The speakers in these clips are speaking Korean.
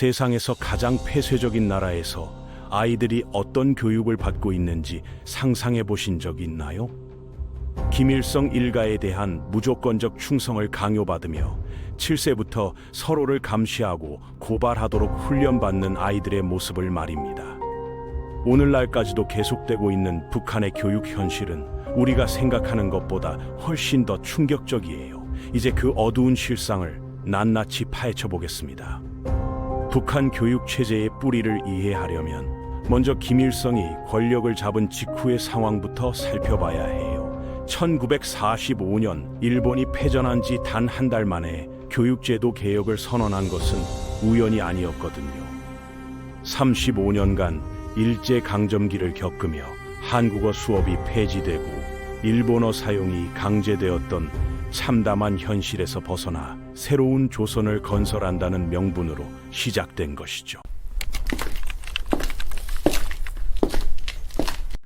세상에서 가장 폐쇄적인 나라에서 아이들이 어떤 교육을 받고 있는지 상상해 보신 적 있나요? 김일성 일가에 대한 무조건적 충성을 강요받으며 7세부터 서로를 감시하고 고발하도록 훈련받는 아이들의 모습을 말입니다. 오늘날까지도 계속되고 있는 북한의 교육 현실은 우리가 생각하는 것보다 훨씬 더 충격적이에요. 이제 그 어두운 실상을 낱낱이 파헤쳐 보겠습니다. 북한 교육 체제의 뿌리를 이해하려면 먼저 김일성이 권력을 잡은 직후의 상황부터 살펴봐야 해요. 1945년 일본이 패전한 지 단 한 달 만에 교육제도 개혁을 선언한 것은 우연이 아니었거든요. 35년간 일제 강점기를 겪으며 한국어 수업이 폐지되고 일본어 사용이 강제되었던 참담한 현실에서 벗어나 새로운 조선을 건설한다는 명분으로 시작된 것이죠.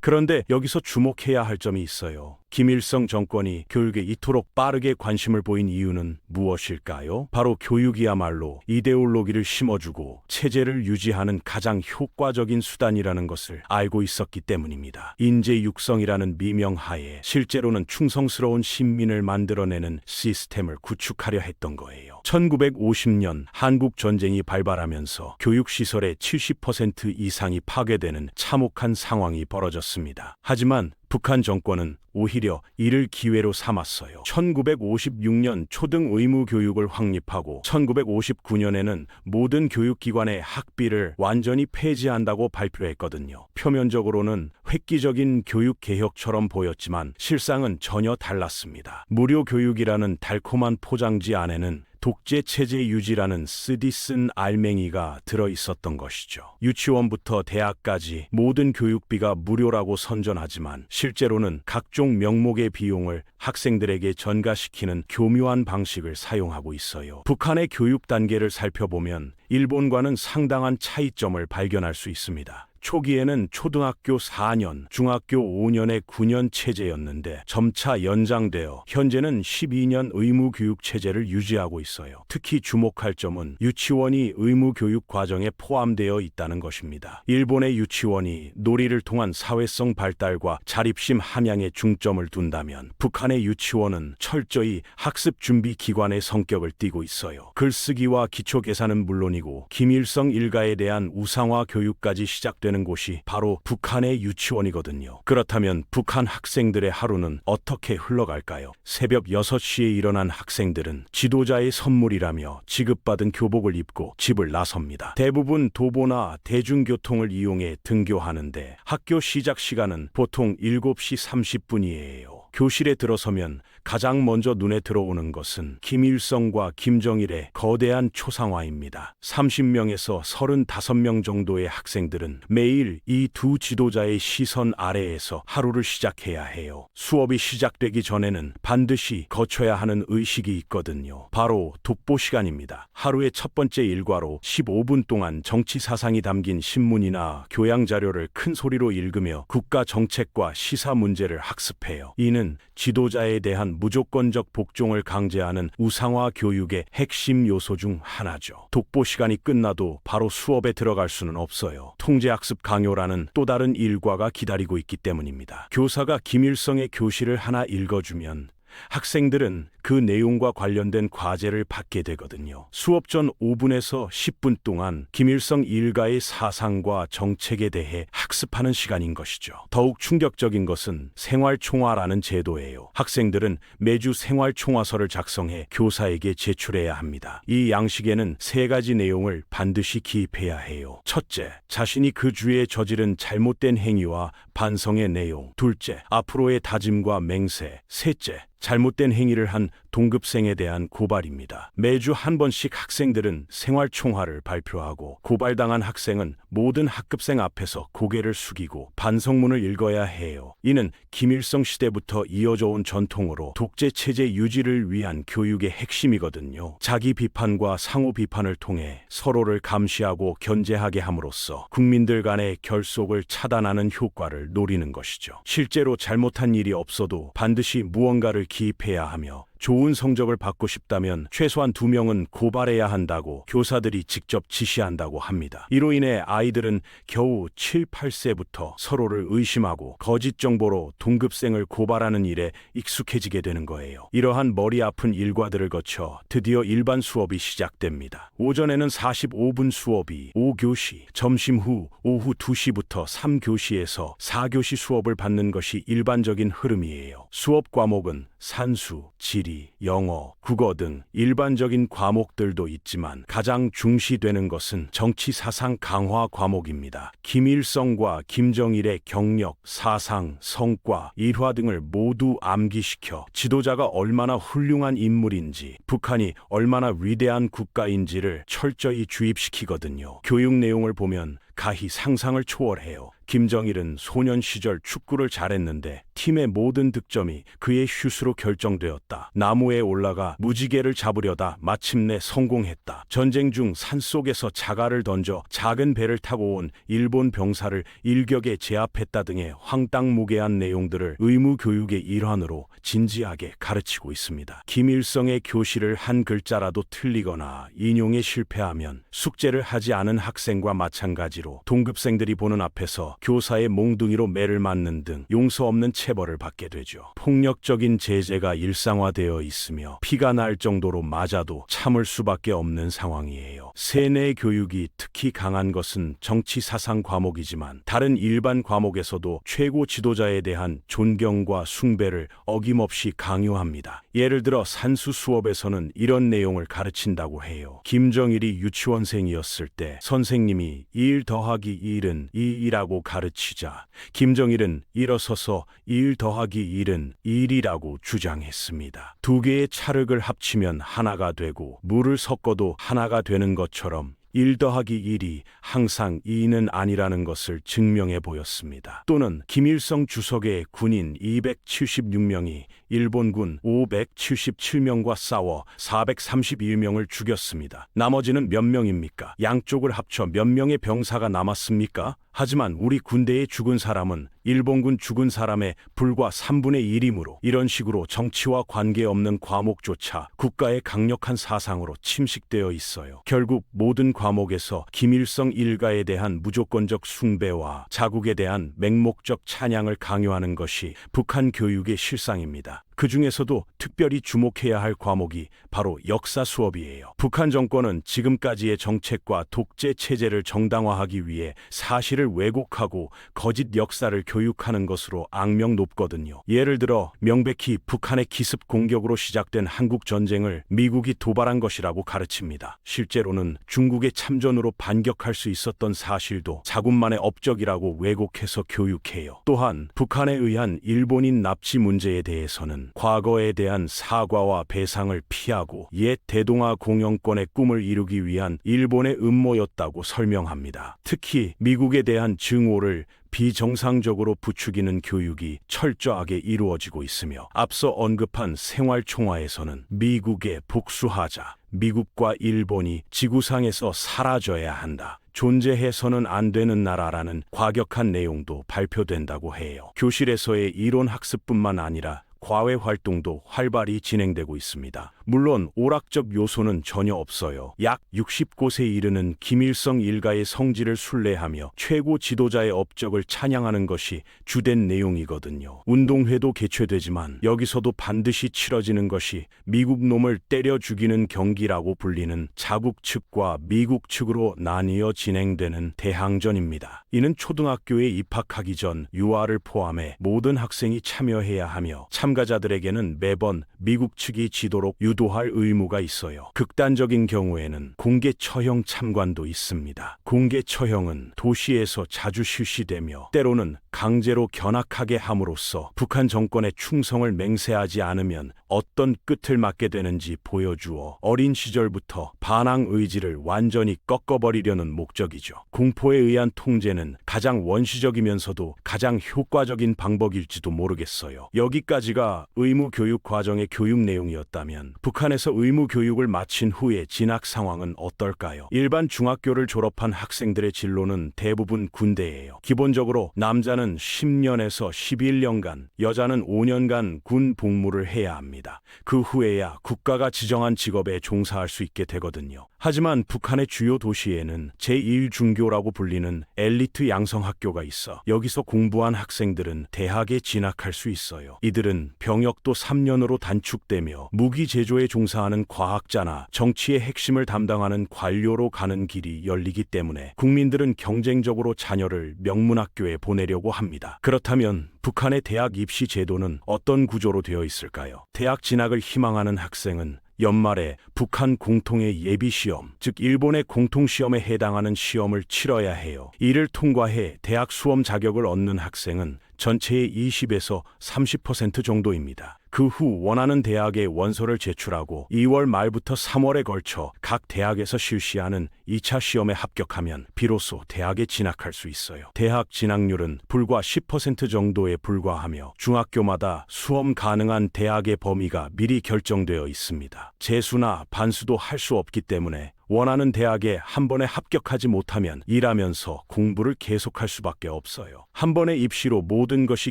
그런데 여기서 주목해야 할 점이 있어요. 김일성 정권이 교육에 이토록 빠르게 관심을 보인 이유는 무엇일까요? 바로 교육이야말로 이데올로기를 심어주고 체제를 유지하는 가장 효과적인 수단이라는 것을 알고 있었기 때문입니다. 인재 육성이라는 미명하에 실제로는 충성스러운 신민을 만들어내는 시스템을 구축하려 했던 거예요. 1950년 한국 전쟁이 발발하면서 교육 시설의 70% 이상이 파괴되는 참혹한 상황이 벌어졌습니다. 하지만 북한 정권은 오히려 이를 기회로 삼았어요. 1956년 초등 의무 교육을 확립하고 1959년에는 모든 교육기관의 학비를 완전히 폐지한다고 발표했거든요. 표면적으로는 획기적인 교육 개혁처럼 보였지만 실상은 전혀 달랐습니다. 무료 교육이라는 달콤한 포장지 안에는 독재 체제 유지라는 쓰디 쓴 알맹이가 들어 있었던 것이죠. 유치원부터 대학까지 모든 교육비가 무료라고 선전하지만 실제로는 각종 명목의 비용을 학생들에게 전가시키는 교묘한 방식을 사용하고 있어요. 북한의 교육 단계를 살펴보면 일본과는 상당한 차이점을 발견할 수 있습니다. 초기에는 초등학교 4년, 중학교 5년의 9년 체제였는데 점차 연장되어 현재는 12년 의무 교육 체제를 유지하고 있어요. 특히 주목할 점은 유치원이 의무 교육 과정에 포함되어 있다는 것입니다. 일본의 유치원이 놀이를 통한 사회성 발달과 자립심 함양에 중점을 둔다면 북한의 유치원은 철저히 학습 준비 기관의 성격을 띠고 있어요. 글쓰기와 기초 계산은 물론이고 김일성 일가에 대한 우상화 교육까지 시작되는 되는 곳이 바로 북한의 유치원이거든요. 그렇다면 북한 학생들의 하루는 어떻게 흘러갈까요? 새벽 6시에 일어난 학생들은 지도자의 선물이라며 지급받은 교복을 입고 집을 나섭니다. 대부분 도보나 대중교통을 이용해 등교하는데 학교 시작 시간은 보통 7시 30분이에요. 교실에 들어서면 가장 먼저 눈에 들어오는 것은 김일성과 김정일의 거대한 초상화입니다. 30명에서 35명 정도의 학생들은 매일 이 두 지도자의 시선 아래에서 하루를 시작해야 해요. 수업이 시작되기 전에는 반드시 거쳐야 하는 의식이 있거든요. 바로 독보 시간입니다. 하루의 첫 번째 일과로 15분 동안 정치 사상이 담긴 신문이나 교양 자료를 큰 소리로 읽으며 국가 정책과 시사 문제를 학습해요. 이는 지도자에 대한 무조건적 복종을 강제하는 우상화 교육의 핵심 요소 중 하나죠. 독보 시간이 끝나도 바로 수업에 들어갈 수는 없어요. 통제학습 강요라는 또 다른 일과가 기다리고 있기 때문입니다. 교사가 김일성의 교실을 하나 읽어주면 학생들은 그 내용과 관련된 과제를 받게 되거든요. 수업 전 5분에서 10분 동안 김일성 일가의 사상과 정책에 대해 학습하는 시간인 것이죠. 더욱 충격적인 것은 생활총화라는 제도예요. 학생들은 매주 생활총화서를 작성해 교사에게 제출해야 합니다. 이 양식에는 세 가지 내용을 반드시 기입해야 해요. 첫째, 자신이 그 주에 저지른 잘못된 행위와 반성의 내용. 둘째, 앞으로의 다짐과 맹세. 셋째, 잘못된 행위를 한 동급생에 대한 고발입니다. 매주 한 번씩 학생들은 생활 총화를 발표하고 고발당한 학생은 모든 학급생 앞에서 고개를 숙이고 반성문을 읽어야 해요. 이는 김일성 시대부터 이어져 온 전통으로 독재 체제 유지를 위한 교육의 핵심이거든요. 자기 비판과 상호 비판을 통해 서로를 감시하고 견제하게 함으로써 국민들 간의 결속을 차단하는 효과를 노리는 것이죠. 실제로 잘못한 일이 없어도 반드시 무언가를 기입해야 하며 좋은 성적을 받고 싶다면 최소한 두 명은 고발해야 한다고 교사들이 직접 지시한다고 합니다. 이로 인해 아이들은 겨우 7, 8세부터 서로를 의심하고 거짓 정보로 동급생을 고발하는 일에 익숙해지게 되는 거예요. 이러한 머리 아픈 일과들을 거쳐 드디어 일반 수업이 시작됩니다. 오전에는 45분 수업이 5교시, 점심 후 오후 2시부터 3교시에서 4교시 수업을 받는 것이 일반적인 흐름이에요. 수업 과목은 산수, 지리, 영어, 국어 등 일반적인 과목들도 있지만 가장 중시되는 것은 정치 사상 강화 과목입니다. 김일성과 김정일의 경력, 사상, 성과, 일화 등을 모두 암기시켜 지도자가 얼마나 훌륭한 인물인지, 북한이 얼마나 위대한 국가인지를 철저히 주입시키거든요. 교육 내용을 보면 가히 상상을 초월해요. 김정일은 소년 시절 축구를 잘했는데 팀의 모든 득점이 그의 슛으로 결정되었다. 나무에 올라가 무지개를 잡으려다 마침내 성공했다. 전쟁 중 산속에서 자갈을 던져 작은 배를 타고 온 일본 병사를 일격에 제압했다 등의 황당무계한 내용들을 의무 교육의 일환으로 진지하게 가르치고 있습니다. 김일성의 교실을 한 글자라도 틀리거나 인용에 실패하면 숙제를 하지 않은 학생과 마찬가지로 동급생들이 보는 앞에서 교사의 몽둥이로 매를 맞는 등 용서 없는 체벌을 받게 되죠. 폭력적인 제재가 일상화되어 있으며 피가 날 정도로 맞아도 참을 수밖에 없는 상황이에요. 세뇌 교육이 특히 강한 것은 정치 사상 과목이지만 다른 일반 과목에서도 최고 지도자에 대한 존경과 숭배를 어김없이 강요합니다. 예를 들어 산수 수업에서는 이런 내용을 가르친다고 해요. 김정일이 유치원생이었을 때 선생님이 1 더하기 1은 2이라고 가르치자 김정일은 일어서서 1 더하기 1은 1이라고 주장했습니다. 두 개의 찰흙을 합치면 하나가 되고 물을 섞어도 하나가 되는 것처럼 1 더하기 1이 항상 2는 아니라는 것을 증명해 보였습니다. 또는 김일성 주석의 군인 276명이 일본군 577명과 싸워 431명을 죽였습니다. 나머지는 몇 명입니까? 양쪽을 합쳐 몇 명의 병사가 남았습니까? 하지만 우리 군대에 죽은 사람은 일본군 죽은 사람의 불과 3분의 1이므로 이런 식으로 정치와 관계없는 과목조차 국가의 강력한 사상으로 침식되어 있어요. 결국 모든 과목에서 김일성 일가에 대한 무조건적 숭배와 자국에 대한 맹목적 찬양을 강요하는 것이 북한 교육의 실상입니다. 그 중에서도 특별히 주목해야 할 과목이 바로 역사 수업이에요. 북한 정권은 지금까지의 정책과 독재 체제를 정당화하기 위해 사실을 왜곡하고 거짓 역사를 교육하는 것으로 악명 높거든요. 예를 들어 명백히 북한의 기습 공격으로 시작된 한국 전쟁을 미국이 도발한 것이라고 가르칩니다. 실제로는 중국의 참전으로 반격할 수 있었던 사실도 자군만의 업적이라고 왜곡해서 교육해요. 또한 북한에 의한 일본인 납치 문제에 대해서는 과거에 대한 사과와 배상을 피하고 옛 대동아 공영권의 꿈을 이루기 위한 일본의 음모였다고 설명합니다. 특히 미국에 대한 증오를 비정상적으로 부추기는 교육이 철저하게 이루어지고 있으며 앞서 언급한 생활총화에서는 미국에 복수하자, 미국과 일본이 지구상에서 사라져야 한다. 존재해서는 안 되는 나라라는 과격한 내용도 발표된다고 해요. 교실에서의 이론 학습뿐만 아니라 과외 활동도 활발히 진행되고 있습니다. 물론 오락적 요소는 전혀 없어요. 약 60곳에 이르는 김일성 일가의 성지를 순례하며 최고 지도자의 업적을 찬양하는 것이 주된 내용이거든요. 운동회도 개최되지만 여기서도 반드시 치러지는 것이 미국 놈을 때려 죽이는 경기라고 불리는 자국 측과 미국 측으로 나뉘어 진행되는 대항전입니다. 이는 초등학교에 입학하기 전 유아를 포함해 모든 학생이 참여해야 하며 참가자들에게는 매번 미국 측이 지도록 유 도할 의무가 있어요. 극단적인 경우에는 공개 처형 참관도 있습니다. 공개 처형은 도시에서 자주 실시되며 때로는 강제로 견학하게 함으로써 북한 정권의 충성을 맹세하지 않으면 어떤 끝을 맞게 되는지 보여주어 어린 시절부터 반항 의지를 완전히 꺾어버리려는 목적이죠. 공포에 의한 통제는 가장 원시적이면서도 가장 효과적인 방법일지도 모르겠어요. 여기까지가 의무 교육 과정의 교육 내용이었다면 북한에서 의무 교육을 마친 후의 진학 상황은 어떨까요? 일반 중학교를 졸업한 학생들의 진로는 대부분 군대예요. 기본적으로 남자는 10년에서 11년간, 여자는 5년간 군 복무를 해야 합니다. 합니다. 그 후에야 국가가 지정한 직업에 종사할 수 있게 되거든요. 하지만 북한의 주요 도시에는 제1중교라고 불리는 엘리트 양성학교가 있어 여기서 공부한 학생들은 대학에 진학할 수 있어요. 이들은 병역도 3년으로 단축되며 무기 제조에 종사하는 과학자나 정치의 핵심을 담당하는 관료로 가는 길이 열리기 때문에 국민들은 경쟁적으로 자녀를 명문학교에 보내려고 합니다. 그렇다면 북한의 대학 입시 제도는 어떤 구조로 되어 있을까요? 대학 진학을 희망하는 학생은 연말에 북한 공통의 예비 시험, 즉 일본의 공통 시험에 해당하는 시험을 치러야 해요. 이를 통과해 대학 수험 자격을 얻는 학생은 전체의 20에서 30% 정도입니다. 그 후 원하는 대학에 원서를 제출하고 2월 말부터 3월에 걸쳐 각 대학에서 실시하는 2차 시험에 합격하면 비로소 대학에 진학할 수 있어요. 대학 진학률은 불과 10% 정도에 불과하며 중학교마다 수험 가능한 대학의 범위가 미리 결정되어 있습니다. 재수나 반수도 할 수 없기 때문에 원하는 대학에 한 번에 합격하지 못하면 일하면서 공부를 계속할 수밖에 없어요. 한 번의 입시로 모든 것이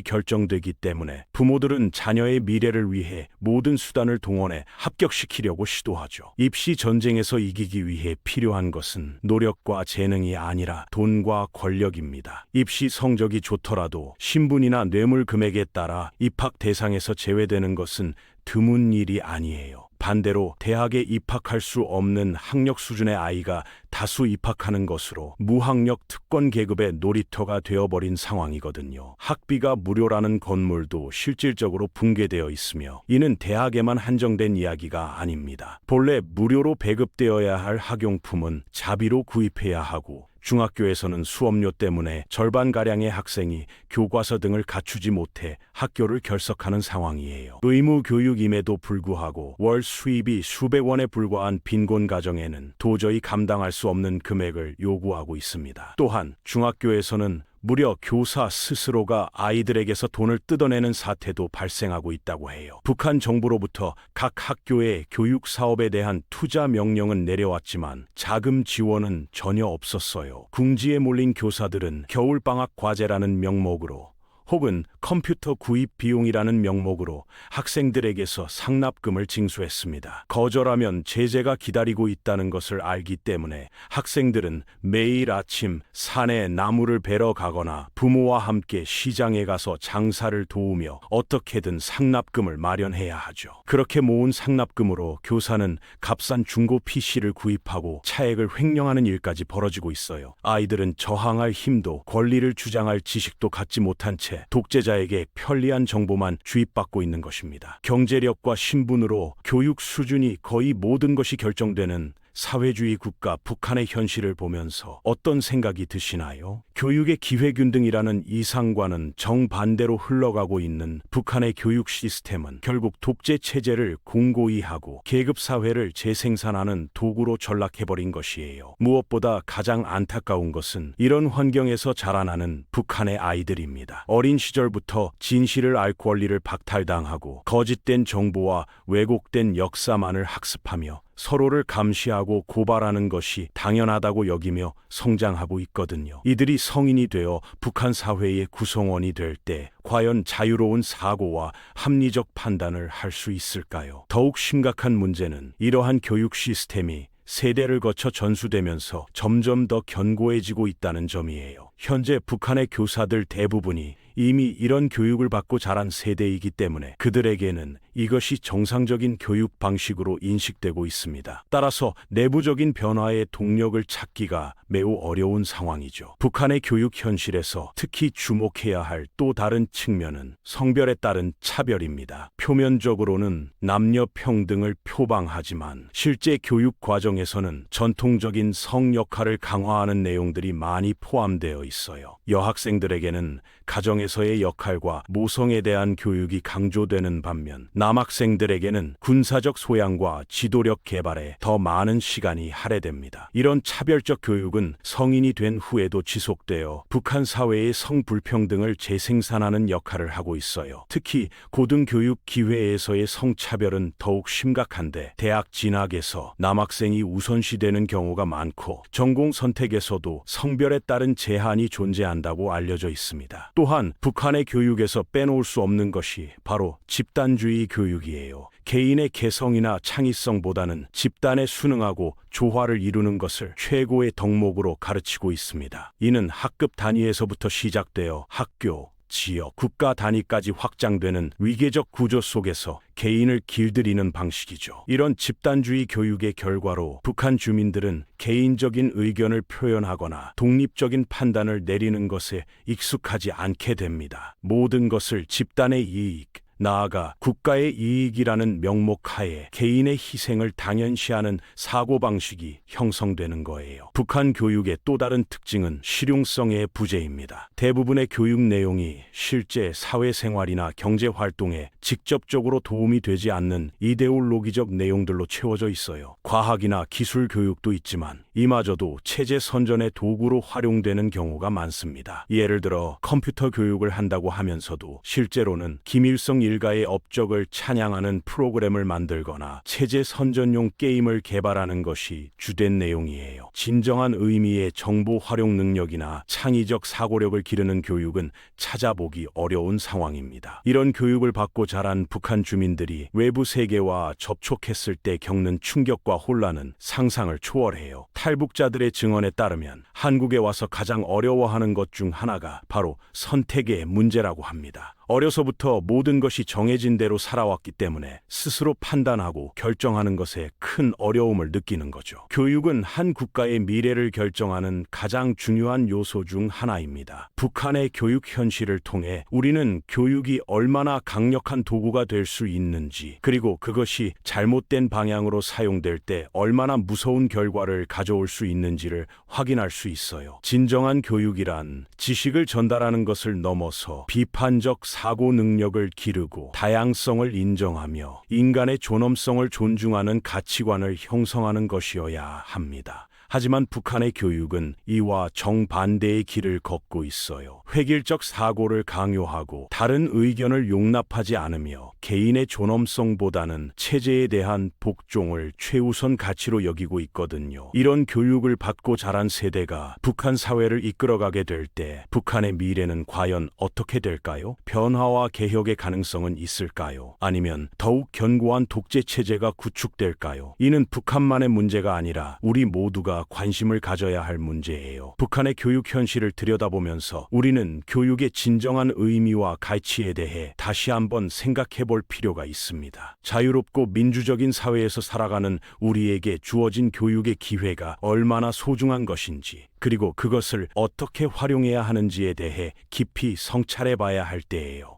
결정되기 때문에 부모들은 자녀의 미래를 위해 모든 수단을 동원해 합격시키려고 시도하죠. 입시 전쟁에서 이기기 위해 필요한 것은 노력과 재능이 아니라 돈과 권력입니다. 입시 성적이 좋더라도 신분이나 뇌물 금액에 따라 입학 대상에서 제외되는 것은 드문 일이 아니에요. 반대로 대학에 입학할 수 없는 학력 수준의 아이가 다수 입학하는 것으로 무학력 특권 계급의 놀이터가 되어버린 상황이거든요. 학비가 무료라는 건물도 실질적으로 붕괴되어 있으며 이는 대학에만 한정된 이야기가 아닙니다. 본래 무료로 배급되어야 할 학용품은 자비로 구입해야 하고 중학교에서는 수업료 때문에 절반가량의 학생이 교과서 등을 갖추지 못해 학교를 결석하는 상황이에요. 의무 교육임에도 불구하고 월 수입이 수백 원에 불과한 빈곤 가정에는 도저히 감당할 수 없는 금액을 요구하고 있습니다. 또한 중학교에서는 무려 교사 스스로가 아이들에게서 돈을 뜯어내는 사태도 발생하고 있다고 해요. 북한 정부로부터 각 학교의 교육 사업에 대한 투자 명령은 내려왔지만 자금 지원은 전혀 없었어요. 궁지에 몰린 교사들은 겨울방학 과제라는 명목으로 혹은 컴퓨터 구입 비용이라는 명목으로 학생들에게서 상납금을 징수했습니다. 거절하면 제재가 기다리고 있다는 것을 알기 때문에 학생들은 매일 아침 산에 나무를 베러 가거나 부모와 함께 시장에 가서 장사를 도우며 어떻게든 상납금을 마련해야 하죠. 그렇게 모은 상납금으로 교사는 값싼 중고 PC를 구입하고 차액을 횡령하는 일까지 벌어지고 있어요. 아이들은 저항할 힘도 권리를 주장할 지식도 갖지 못한 채 독재자에게 편리한 정보만 주입받고 있는 것입니다. 경제력과 신분으로 교육 수준이 거의 모든 것이 결정되는 사회주의 국가 북한의 현실을 보면서 어떤 생각이 드시나요? 교육의 기회균등이라는 이상과는 정반대로 흘러가고 있는 북한의 교육 시스템은 결국 독재 체제를 공고히 하고 계급 사회를 재생산하는 도구로 전락해버린 것이에요. 무엇보다 가장 안타까운 것은 이런 환경에서 자라나는 북한의 아이들입니다. 어린 시절부터 진실을 알 권리를 박탈당하고 거짓된 정보와 왜곡된 역사만을 학습하며 서로를 감시하고 고발하는 것이 당연하다고 여기며 성장하고 있거든요. 이들이 성인이 되어 북한 사회의 구성원이 될 때 과연 자유로운 사고와 합리적 판단을 할 수 있을까요? 더욱 심각한 문제는 이러한 교육 시스템이 세대를 거쳐 전수되면서 점점 더 견고해지고 있다는 점이에요. 현재 북한의 교사들 대부분이 이미 이런 교육을 받고 자란 세대이기 때문에 그들에게는 이것이 정상적인 교육 방식으로 인식되고 있습니다. 따라서 내부적인 변화의 동력을 찾기가 매우 어려운 상황이죠. 북한의 교육 현실에서 특히 주목해야 할 또 다른 측면은 성별에 따른 차별입니다. 표면적으로는 남녀 평등을 표방하지만 실제 교육 과정에서는 전통적인 성 역할을 강화하는 내용들이 많이 포함되어 있어요. 여학생들에게는 가정에서의 역할과 모성에 대한 교육이 강조되는 반면 남학생들에게는 군사적 소양과 지도력 개발에 더 많은 시간이 할애됩니다. 이런 차별적 교육은 성인이 된 후에도 지속되어 북한 사회의 성불평등을 재생산하는 역할을 하고 있어요. 특히 고등교육 기회에서의 성차별은 더욱 심각한데 대학 진학에서 남학생이 우선시되는 경우가 많고 전공 선택에서도 성별에 따른 제한이 존재한다고 알려져 있습니다. 또한 북한의 교육에서 빼놓을 수 없는 것이 바로 집단주의 교육이에요. 개인의 개성이나 창의성보다는 집단에 순응하고 조화를 이루는 것을 최고의 덕목으로 가르치고 있습니다. 이는 학급 단위에서부터 시작되어 학교, 지역, 국가 단위까지 확장되는 위계적 구조 속에서 개인을 길들이는 방식이죠. 이런 집단주의 교육의 결과로 북한 주민들은 개인적인 의견을 표현하거나 독립적인 판단을 내리는 것에 익숙하지 않게 됩니다. 모든 것을 집단의 이익, 나아가 국가의 이익이라는 명목하에 개인의 희생을 당연시하는 사고방식이 형성되는 거예요. 북한 교육의 또 다른 특징은 실용성의 부재입니다. 대부분의 교육 내용이 실제 사회생활이나 경제활동에 직접적으로 도움이 되지 않는 이데올로기적 내용들로 채워져 있어요. 과학이나 기술 교육도 있지만 이마저도 체제 선전의 도구로 활용되는 경우가 많습니다. 예를 들어 컴퓨터 교육을 한다고 하면서도 실제로는 김일성 일가의 업적을 찬양하는 프로그램을 만들거나 체제 선전용 게임을 개발하는 것이 주된 내용이에요. 진정한 의미의 정보 활용 능력이나 창의적 사고력을 기르는 교육은 찾아보기 어려운 상황입니다. 이런 교육을 받고 자란 북한 주민들이 외부 세계와 접촉했을 때 겪는 충격과 혼란은 상상을 초월해요. 탈북자들의 증언에 따르면 한국에 와서 가장 어려워하는 것 중 하나가 바로 선택의 문제라고 합니다. 어려서부터 모든 것이 정해진 대로 살아왔기 때문에 스스로 판단하고 결정하는 것에 큰 어려움을 느끼는 거죠. 교육은 한 국가의 미래를 결정하는 가장 중요한 요소 중 하나입니다. 북한의 교육 현실을 통해 우리는 교육이 얼마나 강력한 도구가 될 수 있는지, 그리고 그것이 잘못된 방향으로 사용될 때 얼마나 무서운 결과를 가져올 수 있는지를 확인할 수 있어요. 진정한 교육이란 지식을 전달하는 것을 넘어서 비판적 사고 능력을 기르고 다양성을 인정하며 인간의 존엄성을 존중하는 가치관을 형성하는 것이어야 합니다. 하지만 북한의 교육은 이와 정반대의 길을 걷고 있어요. 획일적 사고를 강요하고 다른 의견을 용납하지 않으며 개인의 존엄성보다는 체제에 대한 복종을 최우선 가치로 여기고 있거든요. 이런 교육을 받고 자란 세대가 북한 사회를 이끌어가게 될 때 북한의 미래는 과연 어떻게 될까요? 변화와 개혁의 가능성은 있을까요? 아니면 더욱 견고한 독재 체제가 구축될까요? 이는 북한만의 문제가 아니라 우리 모두가 관심을 가져야 할 문제예요. 북한의 교육 현실을 들여다보면서 우리는 교육의 진정한 의미와 가치에 대해 다시 한번 생각해 볼 필요가 있습니다. 자유롭고 민주적인 사회에서 살아가는 우리에게 주어진 교육의 기회가 얼마나 소중한 것인지, 그리고 그것을 어떻게 활용해야 하는지에 대해 깊이 성찰해 봐야 할 때예요.